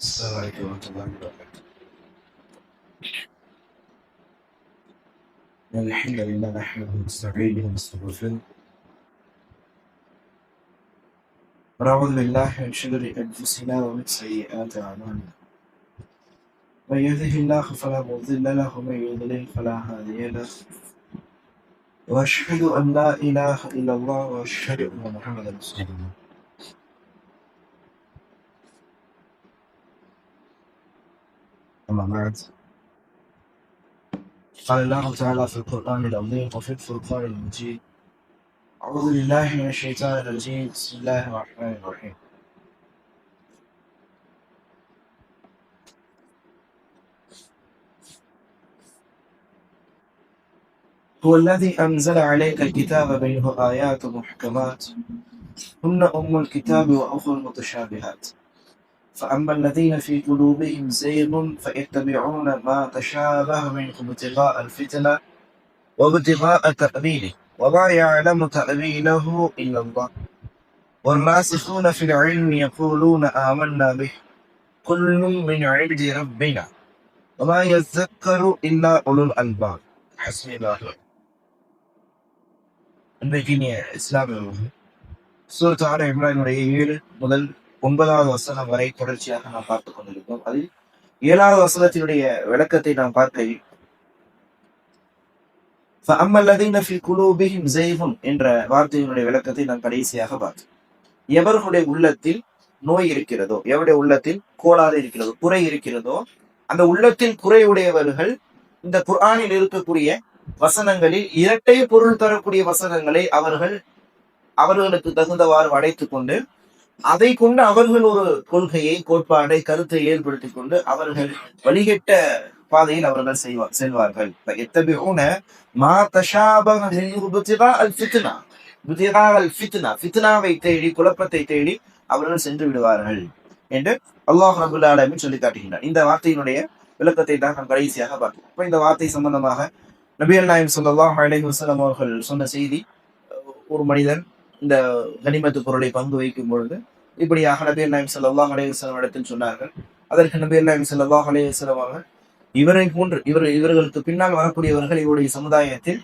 السلام عليكم ورحمة الله وبركاته. الحمد لله نحمده ونستعينه ونستغفره. ونعوذ بالله من شرور أنفسنا ومن سيئات أعمالنا. من يهده الله فلا مضل له ومن يضلل فلا هادي له. وأشهد أن لا إله إلا الله وأشهد أن محمدا رسول الله. أما بعد قال الله تعالى في القرآن العظيم وفي الفرقان المجيد. أعوذ بالله من الشيطان الرجيم. بسم الله الرحمن الرحيم. هو الذي أنزل عليك الكتاب منه آيات محكمات. هن أم الكتاب وأخر المتشابهات فأما الذين في قلوبهم زيغ فيتبعون ما تشابه منه ابتغاء الفتنة وابتغاء تأويله وما يعلم تأويله إلا الله والراسخون في العلم يقولون آمنا به كل من عند ربنا وما يذكر إلا أولو الألباب حسبي الله இன்றைக்கு இஸ்லாமிய சூரத் ஆல இம்ரானுடைய ஏழு முதல் ஒன்பதாவது வசனம் வரை தொடர்ச்சியாக நாம் பார்த்துக் கொண்டிருக்கோம் அதில் ஏழாவது வசனத்தினுடைய விளக்கத்தை நாம் பார்க்கையில் என்ற வார்த்தையினுடைய விளக்கத்தை நாம் கடைசியாக பார்த்தோம் எவர்களுடைய உள்ளத்தில் நோய் இருக்கிறதோ எவருடைய உள்ளத்தில் கோளாறு இருக்கிறதோ குறை இருக்கிறதோ அந்த உள்ளத்தில் குறையுடையவர்கள் இந்த குரானில் இருக்கக்கூடிய வசனங்களில் இரட்டை பொருள் தரக்கூடிய வசனங்களை அவர்கள் அவர்களுக்கு தகுந்தவாறு அடைத்துக் கொண்டு அதை கொண்டு அவர்கள் ஒரு கொள்கையை கோட்பாடை கருத்தை ஏற்படுத்திக் கொண்டு அவர்கள் வழிகட்ட பாதையில் அவர்கள் செய்வார் செல்வார்கள். எத்தபியூன மா தஷாபஹ அல் ஃபித்னா. இப்திகா அல் ஃபித்னா. ஃபித்னாவை தேடி குழப்பத்தை தேடி அவர்கள் சென்று விடுவார்கள் என்று அல்லாஹ் ரபுல் ஆலமின் சொல்லி காட்டுகின்றார் இந்த வார்த்தையினுடைய விளக்கத்தை தான் நாம் கடைசியாக பார்த்தோம் இப்போ இந்த வார்த்தை சம்பந்தமாக நபியல் நாயம் சொல்லாஹ் அலைஹி வசலம் அவர்கள் சொன்ன செய்தி ஒரு மனிதன் இந்த கனிமத்து பொருளை பங்கு வைக்கும் பொழுது இப்படியாக நபியல் நாயம் சல்லாஹ் அலைஹி வஸல்லம் இடத்தில் சொன்னார்கள். அதற்கு நபியல் நாயம் சல்லாஹ் அலைஹி வஸல்லம் அவர்கள் இவரை போன்று இவர் இவர்களுக்கு பின்னால் வரக்கூடியவர்கள் இவருடைய சமுதாயத்தில்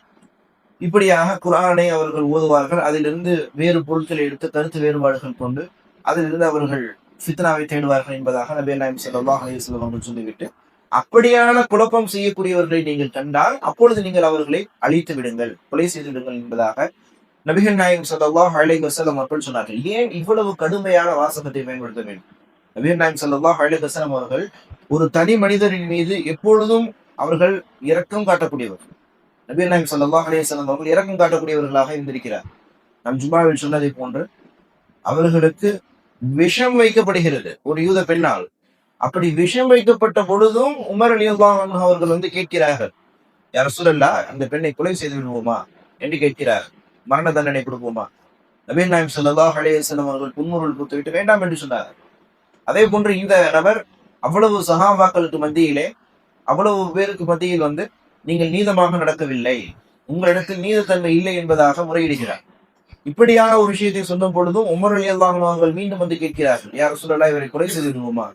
இப்படியாக குரானை அவர்கள் ஓதுவார்கள். அதிலிருந்து வேறு பொருட்களை எடுத்து கருத்து வேறுபாடுகள் கொண்டு அதிலிருந்து அவர்கள் ஃபித்னாவை தேடுவார்கள் என்பதாக நபியல் நாயம் சல்லாஹ் அலைஹி வஸல்லம் அவர்கள் சொல்லிவிட்டு அப்படியான குழப்பம் செய்யக்கூடியவர்களை நீங்கள் கண்டால் அப்பொழுது நீங்கள் அவர்களை அழித்து விடுங்கள் கொலை செய்து விடுங்கள் என்பதாக நபிகள் நாயகம் சல்லாஹ் அலைஹி வஸல்லம் அவர்கள் சொன்னார்கள் ஏன் இவ்வளவு கடுமையான வாசகத்தை பயன்படுத்த வேண்டும்? நபிகள் நாயகம் சல்லாஹ் அலைஹி அவர்கள் ஒரு தனி மனிதரின் மீது எப்பொழுதும் அவர்கள் இரக்கம் காட்டக்கூடியவர்கள் நபிகள் நாயகம் சல்லாஹ் அலைஹி வஸல்லம் அவர்கள் இரக்கம் காட்டக்கூடியவர்களாக இருந்திருக்கிறார். நம் ஜுமாவில் சொன்னதை போன்று அவர்களுக்கு விஷம் வைக்கப்படுகிறது ஒரு யூத பெண்ணால். அப்படி விஷம் வைக்கப்பட்ட பொழுதும் உமர் அலி அவர்கள் வந்து கேட்கிறார்கள் யார் சூழல்லா அந்த பெண்ணை கொலை செய்து விடுவோமா? என்று கேட்கிறார்கள். மரண தண்டனை கொடுப்போமா? நபீன் நாயம் சல்லாஹ் அலையம் அவர்கள் புன்முருள் கொடுத்துவிட்டு வேண்டாம் என்று சொன்னார். அதே போன்று இந்த நபர் அவ்வளவு சகாபாக்களுக்கு மத்தியிலே அவ்வளவு பேருக்கு மத்தியில் வந்து நீங்கள் நீதமாக நடக்கவில்லை. உங்களிடத்தில் நீதத்தன்மை இல்லை என்பதாக முறையிடுகிறார். இப்படியான ஒரு விஷயத்தை சொன்ன பொழுதும் உமர் அலி அவர்கள் மீண்டும் வந்து கேட்கிறார்கள். யார் சொல்லலா இவரை குறை செய்திருவோமா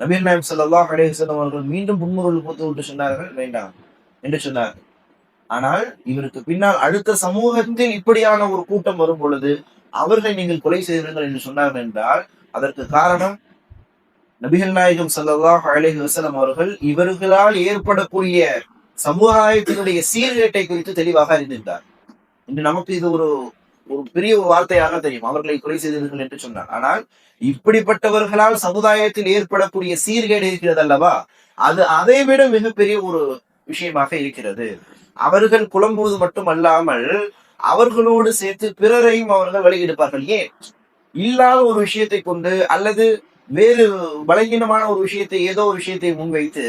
நபீர் நாயம் சல்லாஹ் அலேஹன் அவர்கள் மீண்டும் புன்முருள் கொடுத்து விட்டு சொன்னார்கள். வேண்டாம் என்று சொன்னார்கள். ஆனால் இவருக்கு பின்னால் அடுத்த சமூகத்தில் இப்படியான ஒரு கூட்டம் வரும் பொழுது அவர்களை நீங்கள் கொலை செய்வீர்கள் என்று சொன்னார்கள் என்றால் அதற்கு காரணம் நபிகள் நாயகம் சல்லாஹ் அலேஹி வசலம் அவர்கள் இவர்களால் ஏற்படக்கூடிய சமுதாயத்தினுடைய சீர்கேட்டை குறித்து தெளிவாக அறிந்திருந்தார். இன்று நமக்கு இது ஒரு ஒரு பெரிய ஒரு வார்த்தையாக தெரியும். அவர்களை கொலை செய்தீர்கள் என்று சொன்னார். ஆனால் இப்படிப்பட்டவர்களால் சமுதாயத்தில் ஏற்படக்கூடிய சீர்கேடு இருக்கிறது அல்லவா? அது அதை விட மிகப்பெரிய ஒரு விஷயமாக இருக்கிறது. அவர்கள் குழம்புவது மட்டுமல்லாமல் அவர்களோடு சேர்த்து பிறரையும் அவர்கள் வழிகெடுப்பார்கள். ஏன்? இல்லாத ஒரு விஷயத்தை கொண்டு அல்லது வேறு பலகீனமான ஒரு விஷயத்தை ஏதோ ஒரு விஷயத்தை முன்வைத்து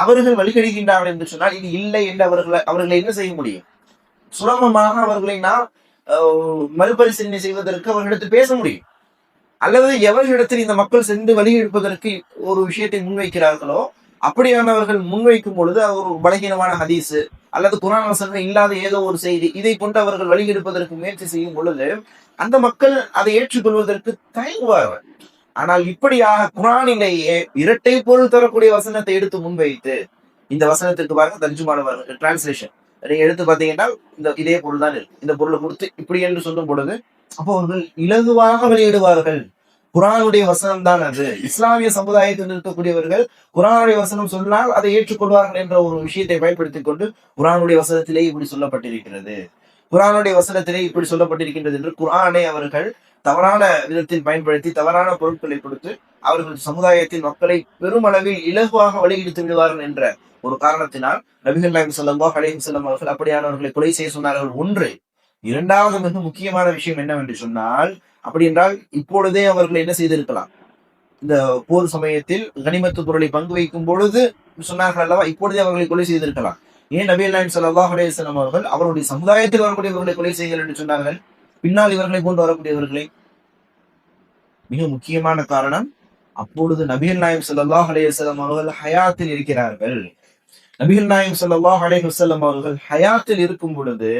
அவர்கள் வழிகெடுக்கின்றார்கள் என்று சொன்னால் இது இல்லை என்று அவர்களை அவர்களை என்ன செய்ய முடியும்? சுலபமாக அவர்களை நாம் மறுபரிசீலனை செய்வதற்கு அவர்களிடத்து பேச முடியும். அல்லது எவர்களிடத்தில் இந்த மக்கள் சென்று வழி எடுப்பதற்கு ஒரு விஷயத்தை முன்வைக்கிறார்களோ அப்படியானவர்கள் முன்வைக்கும் பொழுது ஒரு பலகீனமான ஹதீஸு அல்லது குரான் வசனங்கள் இல்லாத ஏதோ ஒரு செய்தி இதை கொண்டு அவர்கள் வழியெடுப்பதற்கு முயற்சி செய்யும் பொழுது அந்த மக்கள் அதை ஏற்றுக்கொள்வதற்கு தயங்குவார்கள். ஆனால் இப்படியாக குரானிலேயே இரட்டை பொருள் தரக்கூடிய வசனத்தை எடுத்து முன்வைத்து இந்த வசனத்திற்கு பாருங்க தஞ்சுமானவர்கள் டிரான்ஸ்லேஷன் நீங்க எடுத்து பாத்தீங்கன்னா இந்த இதே பொருள் தான் இருக்கு. இந்த பொருளை கொடுத்து இப்படி என்று சொல்லும் பொழுது அப்போ அவர்கள் இலகுவாக வெளியிடுவார்கள். குரானுடைய வசனம் தான் அது. இஸ்லாமிய சமுதாயத்தில் இருக்கக்கூடியவர்கள் குரானுடைய வசனம் சொன்னால் அதை ஏற்றுக்கொள்வார்கள் என்ற ஒரு விஷயத்தை பயன்படுத்திக் கொண்டு குரானுடைய வசனத்திலே இப்படி சொல்லப்பட்டிருக்கிறது. குரானுடைய வசனத்திலே இப்படி சொல்லப்பட்டிருக்கின்றது என்று குரானை அவர்கள் தவறான விதத்தில் பயன்படுத்தி தவறான பொருட்களை கொடுத்து அவர்கள் சமுதாயத்தின் மக்களை பெருமளவில் இலகுவாக வழியிடுத்து விடுவார்கள் என்ற ஒரு காரணத்தினால் நபிகள் நாயகம் செல்லம்பா அலைஹி செல்லம் அவர்கள் அப்படியானவர்களை கொலை செய்ய சொன்னார்கள். ஒன்று இரண்டாவது மிக முக்கியமான விஷயம் என்னவென்று சொன்னால் அப்படி என்றால் இப்பொழுதே அவர்கள் என்ன செய்திருக்கலாம்? இந்த போர் சமயத்தில் கனிமத்து பொருளை பங்கு வைக்கும் பொழுது சொன்னார்கள் அல்லவா இப்பொழுதே அவர்களை கொலை செய்திருக்கலாம். ஏன் நபி அல்லாஹ் ஸல்லல்லாஹு அலைஹி அவர்கள் அவருடைய சமுதாயத்தில் வரக்கூடியவர்களை கொலை செய்யுங்கள் என்று சொன்னார்கள்? பின்னால் இவர்களை கொண்டு வரக்கூடியவர்களை. மிக முக்கியமான காரணம் அப்பொழுது நபிகள் நாயம் சல்லாஹ் அலைஹி அவர்கள் ஹயாத்தில் இருக்கிறார்கள். நபிகள் நாயம் சல்லாஹ் அலைஹி அவர்கள் ஹயாத்தில் இருக்கும் பொழுது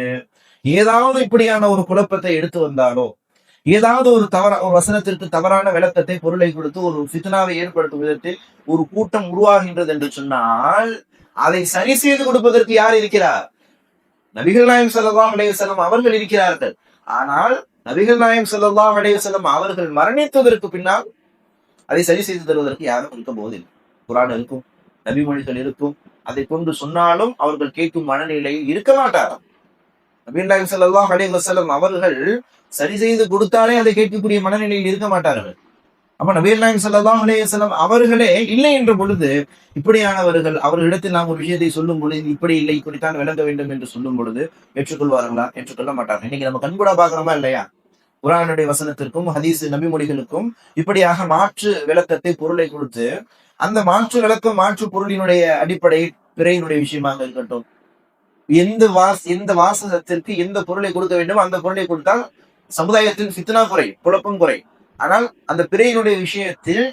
ஏதாவது இப்படியான ஒரு குழப்பத்தை எடுத்து வந்தாலோ ஏதாவது ஒரு தவற ஒரு வசனத்திற்கு தவறான விளக்கத்தை பொருளை கொடுத்து ஒரு ஃபித்னாவை ஏற்படுத்தும் விதத்தில் ஒரு கூட்டம் உருவாகின்றது என்று சொன்னால் அதை சரி செய்து கொடுப்பதற்கு யார் இருக்கிறார்? நபிகள் நாயம் ஸல்லல்லாஹு அடைய வஸல்லம் அவர்கள் இருக்கிறார்கள். ஆனால் நபிகள் நாயம் ஸல்லல்லாஹு அடைய வஸல்லம் அவர்கள் மரணித்ததற்கு பின்னால் அதை சரி செய்து தருவதற்கு யாரும் இருக்க போவதில்லை. குரான் இருக்கும் நபிமொழிகள் இருக்கும். அதை கொண்டு சொன்னாலும் அவர்கள் கேட்கும் மனநிலையில் இருக்க மாட்டாராம் நபிகள் நாயம் ஸல்லல்லாஹு வசலம் அவர்கள் சரி செய்து கொடுத்தாலே அதை கேட்கக்கூடிய மனநிலையில் இருக்க மாட்டார்கள் அப்ப நபிகள் நாயம் ஸல்லல்லாஹு அலைஹி அவர்களே இல்லை என்ற பொழுது இப்படியானவர்கள் அவர்களிடத்தில் நாம் ஒரு விஷயத்தை சொல்லும் பொழுது இப்படி இல்லை இப்படித்தான் விளங்க வேண்டும் என்று சொல்லும் பொழுது ஏற்றுக்கொள்வார்களா? ஏற்றுக்கொள்ள மாட்டார்கள். இன்னைக்கு நம்ம கண்கூடா பாக்குறோமா இல்லையா? குரானுடைய வசனத்திற்கும் ஹதீஸ் நபிமொழிகளுக்கும் இப்படியாக மாற்று விளக்கத்தை பொருளை கொடுத்து அந்த மாற்று விளக்கம் மாற்று பொருளினுடைய அடிப்படை பிறையினுடைய விஷயமாக இருக்கட்டும் எந்த வாஸ் எந்த வாசகத்திற்கு எந்த பொருளை கொடுக்க வேண்டும் அந்த பொருளை கொடுத்தால் சமுதாயத்தில் சித்தனா குறை குழப்பம் குறை ஆனால் அந்த பிறையினுடைய விஷயத்தில்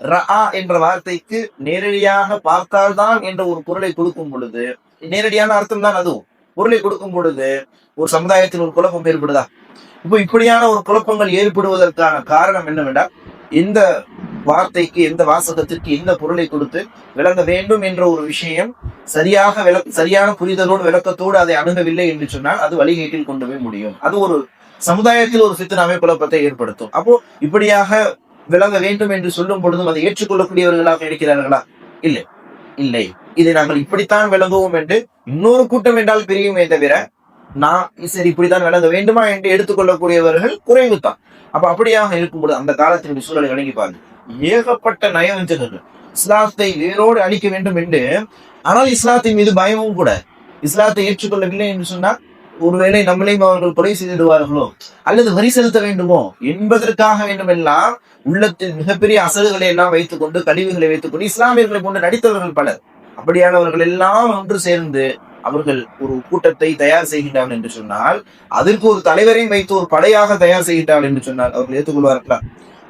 ரஆ என்ற வார்த்தைக்கு நேரடியாக பார்த்தால்தான் என்ற ஒரு பொருளை கொடுக்கும் பொழுது நேரடியான அர்த்தம் தான் அதுவும். பொருளை கொடுக்கும் பொழுது ஒரு சமுதாயத்தில் ஒரு குழப்பம் ஏற்படுதா? இப்போ இப்படியான ஒரு குழப்பங்கள் ஏற்படுவதற்கான காரணம் என்னவென்றால் இந்த வார்த்தைக்கு எந்த வாசகத்திற்கு எந்த பொருளை கொடுத்து விளங்க வேண்டும் என்ற ஒரு விஷயம் சரியாக விள சரியான புரிதலோடு விளக்கத்தோடு அதை அணுகவில்லை என்று சொன்னால் அது வழிகேட்டில் கொண்டு போய் முடியும். அது ஒரு சமுதாயத்தில் ஒரு சித்தனாமை குழப்பத்தை ஏற்படுத்தும். அப்போ இப்படியாக விளங்க வேண்டும் என்று சொல்லும் பொழுதும் அதை ஏற்றுக்கொள்ளக்கூடியவர்களாக இருக்கிறார்களா? இல்லை. இல்லை. இதை நாங்கள் இப்படித்தான் விளங்குவோம் என்று இன்னொரு கூட்டம் என்றால் பிரியுமே தவிர நான் சரி இப்படித்தான் விளங்க வேண்டுமா என்று எடுத்துக்கொள்ளக்கூடியவர்கள் குறைவுதான். அப்ப அப்படியாக இருக்கும்போது அந்த காலத்தினுடைய சூழலை வழங்கி பாருங்க ஏகப்பட்ட நயவஞ்சகர்கள். இஸ்லாத்தை வேரோடு அழிக்க வேண்டும் என்று ஆனால் இஸ்லாத்தின் மீது பயமும் கூட. இஸ்லாத்தை ஏற்றுக்கொள்ளவில்லை என்று சொன்னால் ஒருவேளை நம்மளையும் அவர்கள் கொலை செய்திடுவார்களோ? அல்லது வரி செலுத்த வேண்டுமோ? என்பதற்காக வேண்டுமெல்லாம் உள்ளத்தில் மிகப்பெரிய அசல்களை எல்லாம் வைத்துக் கொண்டு கழிவுகளை வைத்துக் கொண்டு இஸ்லாமியர்களை போன்று நடித்தவர்கள் பலர். அப்படியானவர்கள் எல்லாம் ஒன்று சேர்ந்து அவர்கள் ஒரு கூட்டத்தை தயார் செய்கின்றார்கள் என்று சொன்னால் அதற்கு ஒரு தலைவரையும் வைத்து ஒரு படையாக தயார் செய்கின்றார்கள் என்று சொன்னால் அவர்கள் ஏற்றுக்கொள்வார்களா?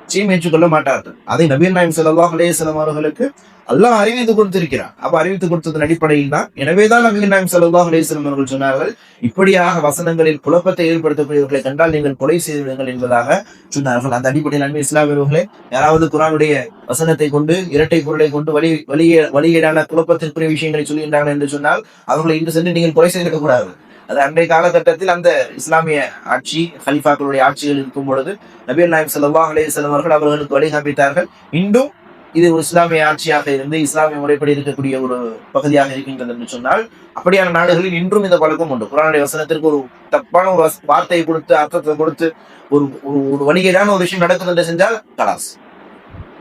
நிச்சயம் ஏற்றுக்கொள்ள மாட்டார்கள். அதை நபீர் நாயம் செலவாக அலைஹி அவர்களுக்கு எல்லாம் அறிவித்து கொடுத்திருக்கிறார். அப்ப அறிவித்து கொடுத்ததன் அடிப்படையில் தான் எனவேதான் நபீர் நாயம் செலவாக அலைஹி அவர்கள் சொன்னார்கள் இப்படியாக வசனங்களில் குழப்பத்தை ஏற்படுத்தக்கூடியவர்களை கண்டால் நீங்கள் கொலை செய்து விடுங்கள் என்பதாக சொன்னார்கள். அந்த அடிப்படையில் அன்பு இஸ்லாமியர்களே யாராவது குரானுடைய வசனத்தை கொண்டு இரட்டை பொருளை கொண்டு வழி வழியே வழியீடான குழப்பத்திற்குரிய விஷயங்களை சொல்கின்றார்கள் என்று சொன்னால் அவர்களை இன்று சென்று நீங்கள் கொலை செய்திருக்க கூடாது. அது அன்றைய காலகட்டத்தில் அந்த இஸ்லாமிய ஆட்சி ஹலிஃபாக்களுடைய ஆட்சிகள் இருக்கும் பொழுது நபீல் நாயம் ஸல்லல்லாஹு அலைஹி அவர்கள் அவர்களுக்கு வழிகாண்பித்தார்கள் இன்றும் இது ஒரு இஸ்லாமிய ஆட்சியாக இருந்து இஸ்லாமிய முறைப்படி இருக்கக்கூடிய ஒரு பகுதியாக இருக்கின்றது என்று சொன்னால் அப்படியான நாடுகளில் இன்றும் இந்த பழக்கம் உண்டு. குரானுடைய வசனத்திற்கு ஒரு தப்பான ஒரு வார்த்தையை கொடுத்து அர்த்தத்தை கொடுத்து ஒரு ஒரு- ஒரு ஒரு விஷயம் நடக்குது என்று செஞ்சால் கலாஸ்.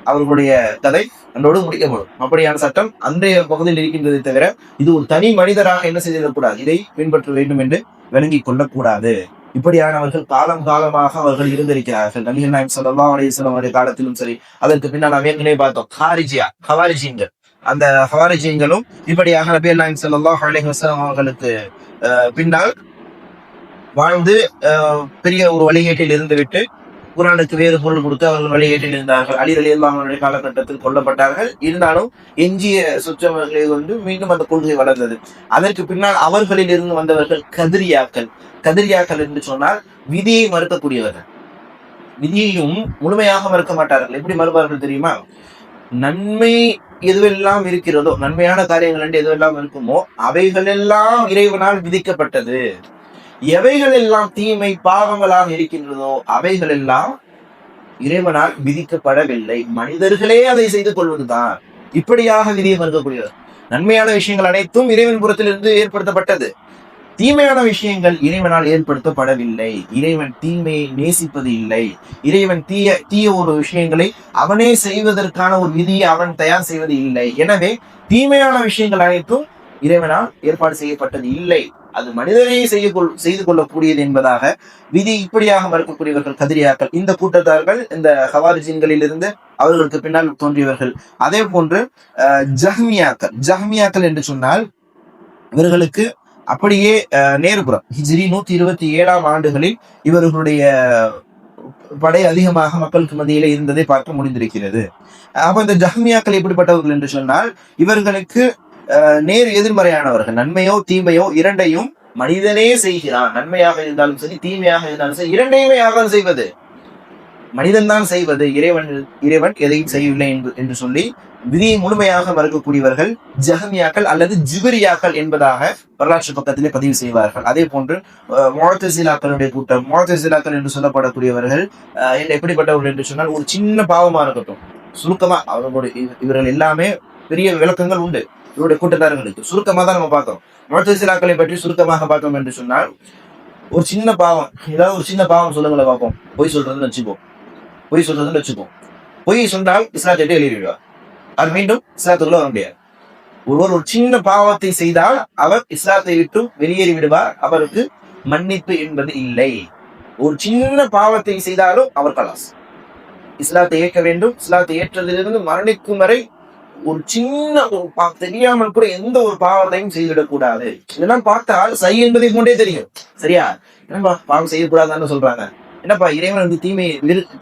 அவர்களுடைய கதை அன்றோடு முடிக்கப்படும். அப்படியான சட்டம் அன்றைய பகுதியில் இருக்கின்றதை தவிர இது ஒரு தனி மனிதராக என்ன செய்திடக்கூடாது? இதை பின்பற்ற வேண்டும் என்று விளங்கிக் கொள்ளக்கூடாது. இப்படியானவர்கள் காலம் காலமாக அவர்கள் இருந்திருக்கிறார்கள். நபிகள் நாயம் சல்லா அலைஹி அவருடைய காலத்திலும் சரி அதற்கு பின்னால் நாம் ஏற்கனவே பார்த்தோம் ஹாரிஜியா ஹவாரிஜிங்கள் அந்த ஹவாரிஜிங்களும் இப்படியாக நபிகள் நாயம் சல்லா அலைஹி அவர்களுக்கு பின்னால் வாழ்ந்து அஹ், பெரிய ஒரு வழிகேட்டில் இருந்துவிட்டு குரானுக்கு வேறு பொருள் கொடுத்து அவர்கள் வழிகேட்டில் இருந்தார்கள் அலி அலி அவர்களுடைய காலகட்டத்தில் கொல்லப்பட்டார்கள். இருந்தாலும் எஞ்சிய சுற்றவர்களை கொண்டு மீண்டும் அந்த கொள்கை வளர்ந்தது. அதற்கு பின்னால் அவர்களில் இருந்து வந்தவர்கள் கதிரியாக்கள். கதிரியாக்கள் என்று சொன்னால் விதியை மறுக்கக்கூடியவர்கள். விதியையும் முழுமையாக மறுக்க மாட்டார்கள். எப்படி மறுப்பார்கள் தெரியுமா? நன்மை எதுவெல்லாம் இருக்கிறதோ நன்மையான காரியங்கள் என்று எதுவெல்லாம் இருக்குமோ அவைகளெல்லாம் இறைவனால் விதிக்கப்பட்டது. எவைகள் எல்லாம் தீமை பாவங்களாக இருக்கின்றதோ அவைகள் எல்லாம் இறைவனால் விதிக்கப்படவில்லை. மனிதர்களே அதை செய்து கொள்வதுதான். இப்படியாக விதியை மறுக்கக்கூடியது நன்மையான விஷயங்கள் அனைத்தும் இறைவன் புறத்திலிருந்து ஏற்படுத்தப்பட்டது. தீமையான விஷயங்கள் இறைவனால் ஏற்படுத்தப்படவில்லை. இறைவன் தீமையை நேசிப்பது இல்லை. இறைவன் தீய தீய ஒரு விஷயங்களை அவனே செய்வதற்கான ஒரு விதியை அவன் தயார் செய்வது இல்லை. எனவே தீமையான விஷயங்கள் அனைத்தும் இறைவனால் ஏற்பாடு செய்யப்பட்டது இல்லை. அது மனிதனே செய்ய கொள் செய்து கொள்ளக்கூடியது என்பதாக விதி இப்படியாக மறுக்கக்கூடியவர்கள் கதிரியாக்கள். இந்த கூட்டத்தார்கள் இந்த ஹவாரிஜின்களிலிருந்து அவர்களுக்கு பின்னால் தோன்றியவர்கள். அதே போன்று அஹ், ஜஹ்மியாக்கள். ஜஹ்மியாக்கள் என்று சொன்னால் இவர்களுக்கு அப்படியே அஹ், நேர்புறம் ஹிஜ்ரி நூத்தி இருபத்தி ஏழாம் ஆண்டுகளில் இவர்களுடைய படை அதிகமாக மக்களுக்கு மத்தியிலே இருந்ததை பார்க்க முடிந்திருக்கிறது. அப்ப இந்த ஜஹ்மியாக்கள் எப்படிப்பட்டவர்கள் என்று சொன்னால் இவர்களுக்கு நேர் எதிர்மறையானவர்கள். நன்மையோ தீமையோ இரண்டையும் மனிதனே செய்கிறான். நன்மையாக இருந்தாலும் சரி தீமையாக இருந்தாலும் சரி இரண்டையுமே யார்தான் செய்வது? மனிதன் தான் செய்வது. இறைவன் இறைவன் எதையும் செய்யவில்லை என்று என்று சொல்லி விதியை முழுமையாக மறுக்கக்கூடியவர்கள் ஜஹமியாக்கள் அல்லது ஜிபிரியாக்கள் என்பதாக வரலாற்று பக்கத்திலே பதிவு செய்வார்கள். அதே போன்று மொழத்தசிலாக்களுடைய கூட்டம் மொழத்தசிலாக்கள் என்று சொல்லப்படக்கூடியவர்கள் என்ன எப்படிப்பட்டவர்கள் என்று சொன்னால் ஒரு சின்ன பாவமா இருக்கட்டும். சுருக்கமா அவர்களுடைய இவர்கள் எல்லாமே பெரிய விளக்கங்கள் உண்டு. இவருடைய கூட்டத்தார்களுக்கு சுருக்கமா தான் நம்ம பார்த்தோம். முழத்தசிலாக்களை பற்றி சுருக்கமாக பார்த்தோம் என்று சொன்னால் ஒரு சின்ன பாவம் ஏதாவது ஒரு சின்ன பாவம் சொல்லுங்களேன் பார்ப்போம். பொய் சொல்றதுன்னு வச்சுப்போம். பொய் சொல்றதுன்னு வச்சுப்போம். பொய் சொன்னால் இஸ்லாத்தை விட்டு வெளியிடுவார் அவர் மீண்டும் இஸ்லாத்துக்குள்ள வர முடியாது. ஒருவர் ஒரு சின்ன பாவத்தை செய்தால் அவர் இஸ்லாத்தை விட்டு வெளியேறி விடுவார். அவருக்கு மன்னிப்பு என்பது இல்லை. ஒரு சின்ன பாவத்தை செய்தாலும் அவர் கலாஸ். இஸ்லாத்தை ஏற்க வேண்டும். இஸ்லாத்தை ஏற்றதிலிருந்து மரணிக்கும் வரை ஒரு சின்ன தெரியாமல் கூட எந்த ஒரு பாவத்தையும் செய்துவிடக்கூடாது இதெல்லாம் பார்த்தால் சரி என்பதை கொண்டே தெரியும். சரியா? என்னப்பா பாவம் செய்யக்கூடாதுன்னு சொல்றாங்க. என்னப்பா இறைவன் வந்து தீமையை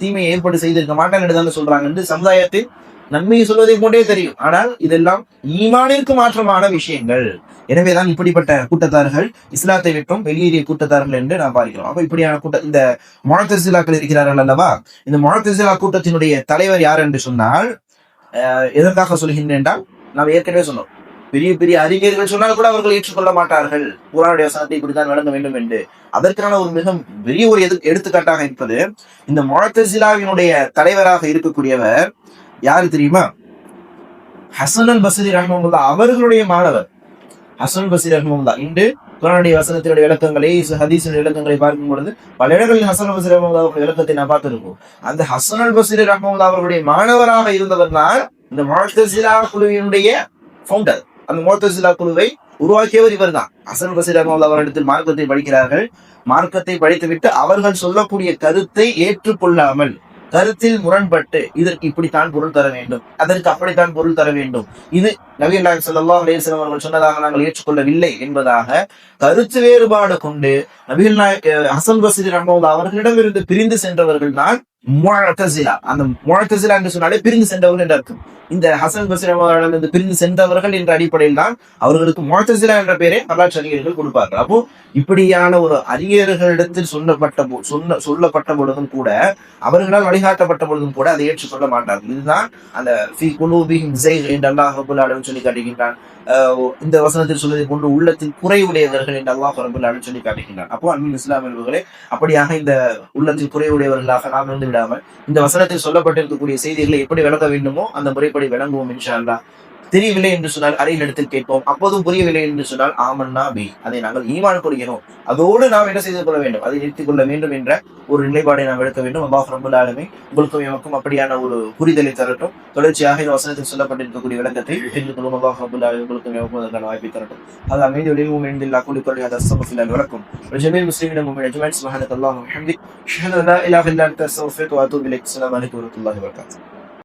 தீமையை ஏற்பாடு செய்திருக்க மாட்டான் சொல்றாங்க என்று சமுதாயத்தில் நன்மையை சொல்வதை கொண்டே தெரியும். ஆனால் இதெல்லாம் ஈமானிற்கு மாற்றமான விஷயங்கள். எனவேதான் இப்படிப்பட்ட கூட்டத்தார்கள் இஸ்லாத்தை விட்டும் வெளியேறிய கூட்டத்தார்கள் என்று நாம் பார்க்கிறோம். அப்ப இப்படியான கூட்ட இந்த மொழத்தசிலாக்கள் இருக்கிறார்கள் அல்லவா? இந்த மொழத்தசிலா கூட்டத்தினுடைய தலைவர் யார் என்று சொன்னால் எதற்காக சொல்கின்றேன் என்றால் நாம் ஏற்கனவே சொன்னோம். பெரிய பெரிய அறிஞர்கள் சொன்னால் கூட அவர்கள் ஏற்றுக்கொள்ள மாட்டார்கள். குரானுடைய வசனத்தை இப்படித்தான் வழங்க வேண்டும் என்று. அதற்கான ஒரு மிக பெரிய ஒரு எது எடுத்துக்காட்டாக இருப்பது இந்த முழத்தசிலாவினுடைய தலைவராக இருக்கக்கூடியவர் யாரு தெரியுமா? ஹசன் அல் பசரி ரஹ்மமுல்லா அவர்களுடைய மாணவர். ஹசன் அல் பசரி இன்று குரானுடைய வசனத்தினுடைய விளக்கங்களை ஹதீஸினுடைய விளக்கங்களை பார்க்கும் பொழுது பல இடங்களில் ஹசன் பசீர் பசரி அவருடைய விளக்கத்தை நான் பார்த்திருக்கோம். அந்த ஹசன் அல் பசரி ரஹ்மமுல்லா அவர்களுடைய மாணவராக இருந்தவர் தான் இந்த முழத்தசிலா குழுவினுடைய ஃபவுண்டர் அந்த முழத்தசிலா குழுவை உருவாக்கியவர் இவர் தான் ஹசன் பசீர் ரஹ்மத்துல்லாஹி அவரிடத்தில் மார்க்கத்தை படிக்கிறார்கள். மார்க்கத்தை படித்துவிட்டு அவர்கள் சொல்லக்கூடிய கருத்தை ஏற்றுக்கொள்ளாமல் கருத்தில் முரண்பட்டு இதற்கு இப்படித்தான் பொருள் தர வேண்டும். அதற்கு அப்படித்தான் பொருள் தர வேண்டும். இது நபி அல்லாஹ் ஸல்லல்லாஹு அவர்கள் சொன்னதாக நாங்கள் ஏற்றுக்கொள்ளவில்லை என்பதாக கருத்து வேறுபாடு கொண்டு நவீன நாயக் ஹசன் பசீர் ரஹ்மத்துல்லாஹி அவர்களிடமிருந்து பிரிந்து சென்றவர்கள் தான் முழத்தசிலா அந்த முழத்தசிலா என்று சொன்னாலே பிரிந்து சென்றவர்கள் என்று அர்த்தம். இந்த ஹசன் பசிரமிருந்து பிரிந்து சென்றவர்கள் என்ற அடிப்படையில் தான் அவர்களுக்கு முழத்தசிலா என்ற பெயரை வரலாற்று அறிஞர்கள் கொடுப்பார்கள். அப்போ இப்படியான ஒரு அறிஞர்களிடத்தில் சொல்லப்பட்ட போ- சொன்ன சொல்லப்பட்ட பொழுதும் கூட அவர்களால் வழிகாட்டப்பட்ட பொழுதும் கூட அதை ஏற்றுக்கொள்ள மாட்டார்கள். இதுதான் அந்த ஃபி குலூபிஹிம் என்று அல்லாஹ் சொல்லி காட்டுகின்றான். இந்த வசனத்தில் சொல்வதை போன்று உள்ளத்தில் குறைவுடையவர்கள் என்று அல்லாஹ் ரப்பல் ஆலமீன் சொல்லி காட்டுகின்றான். அப்போ அன்பின் இஸ்லாம் என்பவர்களே அப்படியாக இந்த உள்ளத்தில் குறைவுடையவர்களாக நாம் இருந்து விடாமல் இந்த வசனத்தில் சொல்லப்பட்டிருக்கக்கூடிய செய்திகளை எப்படி விளக்க வேண்டுமோ அந்த முறைப்படி விளங்குவோம் இன்ஷா அல்லா தெரியவில்லை என்று சொன்னால் அறையில் எடுத்து கேட்போம். அப்போதும் புரியவில்லை என்று சொன்னால் ஆமன்னா பி. அதை நாங்கள் ஈமான் கொள்கிறோம். அதோடு நாம் என்ன செய்து கொள்ள வேண்டும்? அதை நிறுத்திக் கொள்ள வேண்டும் என்ற ஒரு நிலைப்பாடை நாம் எடுக்க வேண்டும். அல்லாஹ் ரபுல் ஆலமீன் உங்களுக்கும் எமக்கும் அப்படியான ஒரு புரிதலை தரட்டும். தொடர்ச்சியாக இந்த வசனத்தில் சொல்லப்பட்டிருக்கக்கூடிய விளக்கத்தை தெரிந்து கொள்ளும் அல்லாஹ் ரபுல் ஆலமீன் உங்களுக்கும் எமக்கும் அதற்கான வாய்ப்பை தரட்டும். அது அமைதி வடிவும் எழுந்தில்லா கூலி கொள்ளி அதை வழக்கும் ஜமீல் முஸ்லீமிடம் உங்கள் அஜ்மான் சுபஹானக் அல்லாஹ் வஹம்திக் அஷ்ஹது அன் லா இலாஹ இல்லா அன்த அஸ்தக்ஃபிருக வ அத்தூபு இலைக். அஸ்ஸலாமு அலைக்கும் வரஹ்மத்துல்லாஹி வபரகாத்துஹு